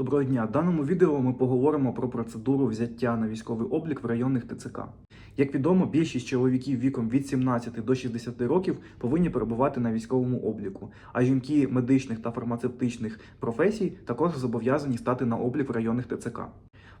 Доброго дня! В даному відео ми поговоримо про процедуру взяття на військовий облік в районних ТЦК. Як відомо, більшість чоловіків віком від 17 до 60 років повинні перебувати на військовому обліку, а жінки медичних та фармацевтичних професій також зобов'язані стати на облік в районних ТЦК.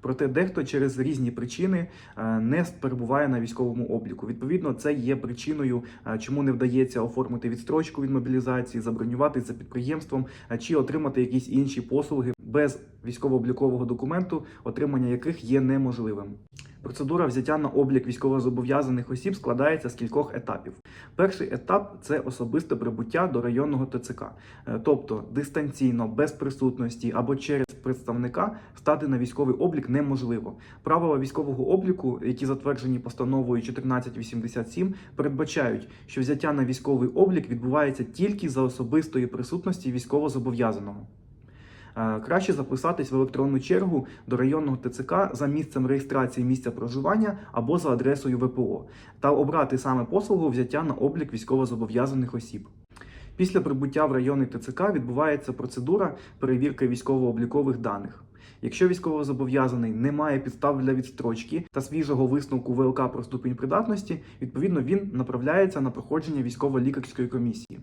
Проте дехто через різні причини е, не перебуває на військовому обліку. Відповідно, це є причиною, е, чому не вдається оформити відстрочку від мобілізації, забронювати за підприємством е, чи отримати якісь інші послуги без військово-облікового документу, отримання яких є неможливим. Процедура взяття на облік військовозобов'язаних осіб складається з кількох етапів. Перший етап це особисте прибуття до районного ТЦК, Е, тобто дистанційно, без присутності або через представника стати на військовий облік неможливо. Правила військового обліку, які затверджені постановою 1487, передбачають, що взяття на військовий облік відбувається тільки за особистої присутності військовозобов'язаного. Е, Краще записатись в електронну чергу до районного ТЦК за місцем реєстрації місця проживання або за адресою ВПО та обрати саме послугу взяття на облік військовозобов'язаних осіб. Після прибуття в районний ТЦК відбувається процедура перевірки військово-облікових даних. Якщо військовозобов'язаний не має підстав для відстрочки та свіжого висновку ВЛК про ступінь придатності, відповідно він направляється на проходження військово-лікарської комісії.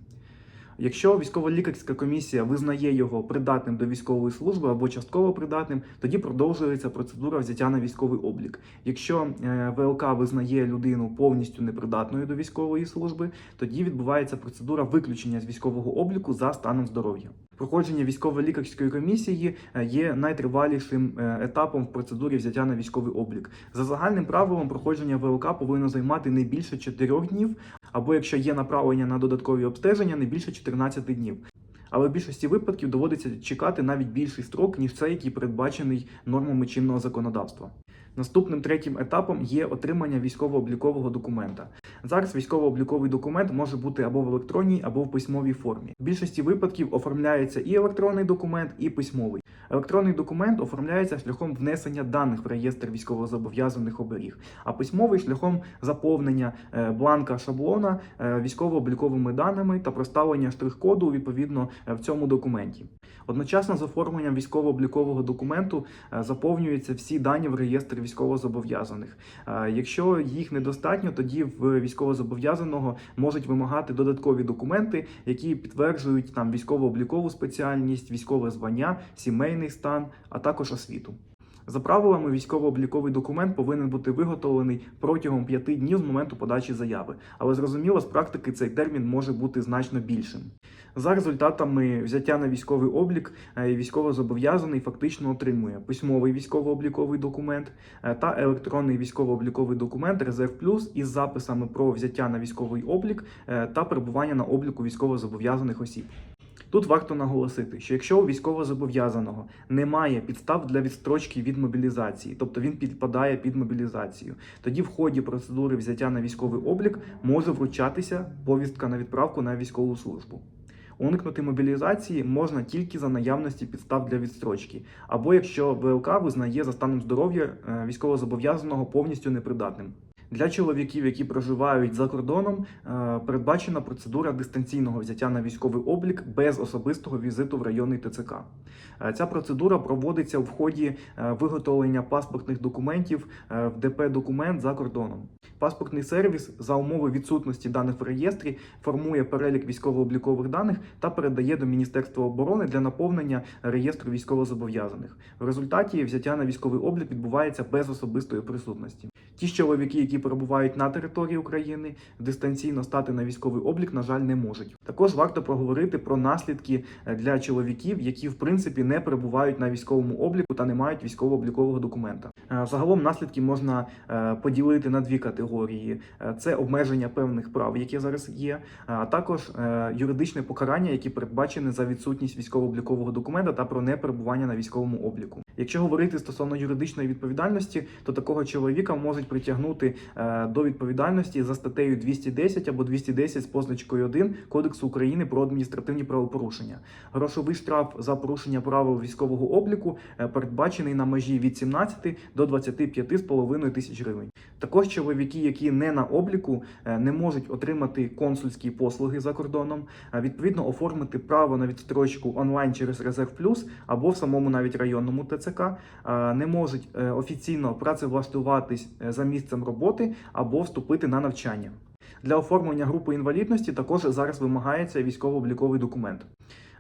Якщо військово-лікарська комісія визнає його придатним до військової служби або частково придатним, тоді продовжується процедура взяття на військовий облік. Якщо е, ВЛК визнає людину повністю непридатною до військової служби, тоді відбувається процедура виключення з військового обліку за станом здоров'я. Проходження військово-лікарської комісії е, є найтривалішим е, етапом в процедурі взяття на військовий облік. За загальним правилом, проходження ВЛК повинно займати не більше 4 днів, або якщо є направлення на додаткові обстеження, не більше 14 днів. Але в більшості випадків доводиться чекати навіть більший строк, ніж цей, який передбачений нормами чинного законодавства. Наступним третім етапом є отримання військово-облікового документа. Зараз військово-обліковий документ може бути або в електронній, або в письмовій формі. В більшості випадків оформляється і електронний документ, і письмовий. Електронний документ оформляється шляхом внесення даних в реєстр військовозобов'язаних оберіг, а письмовий шляхом заповнення е, бланка шаблона е, військово-обліковими даними та проставлення штрих-коду відповідно е, в цьому документі. Одночасно з оформленням військово-облікового документу заповнюються всі дані в реєстр військовозобов'язаних. Якщо їх недостатньо, тоді в військовозобов'язаного можуть вимагати додаткові документи, які підтверджують там військово-облікову спеціальність, військове звання, сімейний стан, а також освіту. За правилами, військово-обліковий документ повинен бути виготовлений протягом п'яти днів з моменту подачі заяви, але зрозуміло, з практики цей термін може бути значно більшим. За результатами взяття на військовий облік, е, військовозобов'язаний фактично отримує письмовий військово-обліковий документ е, та електронний військово-обліковий документ Резерв Плюс із записами про взяття на військовий облік е, та перебування на обліку військовозобов'язаних осіб. Тут варто наголосити, що якщо у військовозобов'язаного немає підстав для відстрочки від мобілізації, тобто він підпадає під мобілізацію, тоді в ході процедури взяття на військовий облік може вручатися повістка на відправку на військову службу. Уникнути мобілізації можна тільки за наявності підстав для відстрочки, або якщо ВЛК визнає за станом здоров'я е, військовозобов'язаного повністю непридатним. Для чоловіків, які проживають за кордоном, е, передбачена процедура дистанційного взяття на військовий облік без особистого візиту в районний ТЦК. Е, Ця процедура проводиться в ході е, виготовлення паспортних документів в ДП документ за кордоном. Паспортний сервіс за умови відсутності даних в реєстрі формує перелік військово-облікових даних та передає до Міністерства оборони для наповнення реєстру військовозобов'язаних. В результаті взяття на військовий облік відбувається без особистої присутності. Ті ж чоловіки, які перебувають на території України, дистанційно стати на військовий облік, на жаль, не можуть. Також варто проговорити про наслідки е, для чоловіків, які в принципі не перебувають на військовому обліку та не мають військово-облікового документа. Е, Загалом наслідки можна е, поділити на дві категорії: Е, це обмеження певних прав, які зараз є, а також е, юридичне покарання, які передбачені за відсутність військово-облікового документа та про неперебування на військовому обліку. Якщо говорити стосовно юридичної відповідальності, то такого чоловіка можуть притягнути е, до відповідальності за статтею 210 або 210 з позначкою 1 Кодексу України про адміністративні правопорушення. Грошовий штраф за порушення правил військового обліку передбачений на межі від 17 до 25,5 тисяч гривень. Також чоловіки, які не на обліку, е, не можуть отримати консульські послуги за кордоном, відповідно оформити право на відстрочку онлайн через Резерв Плюс або в самому навіть районному ТЦК, не можуть е, офіційно працевлаштуватись е, за місцем роботи або вступити на навчання. Для оформлення групи інвалідності також зараз вимагається військово-обліковий документ.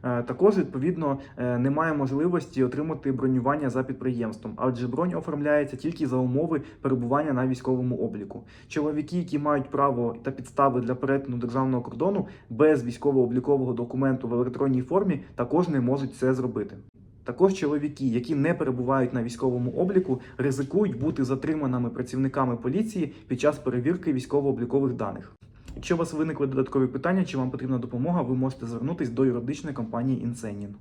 Е, Також відповідно е, немає можливості отримати бронювання за підприємством, адже бронь оформляється тільки за умови перебування на військовому обліку. Чоловіки, які мають право та підстави для перетину державного кордону без військово-облікового документу в електронній формі, також не можуть це зробити. Також чоловіки, які не перебувають на військовому обліку, ризикують бути затриманими працівниками поліції під час перевірки військово-облікових даних. Якщо у вас виникли додаткові питання чи вам потрібна допомога, ви можете звернутися до юридичної компанії Інсенін.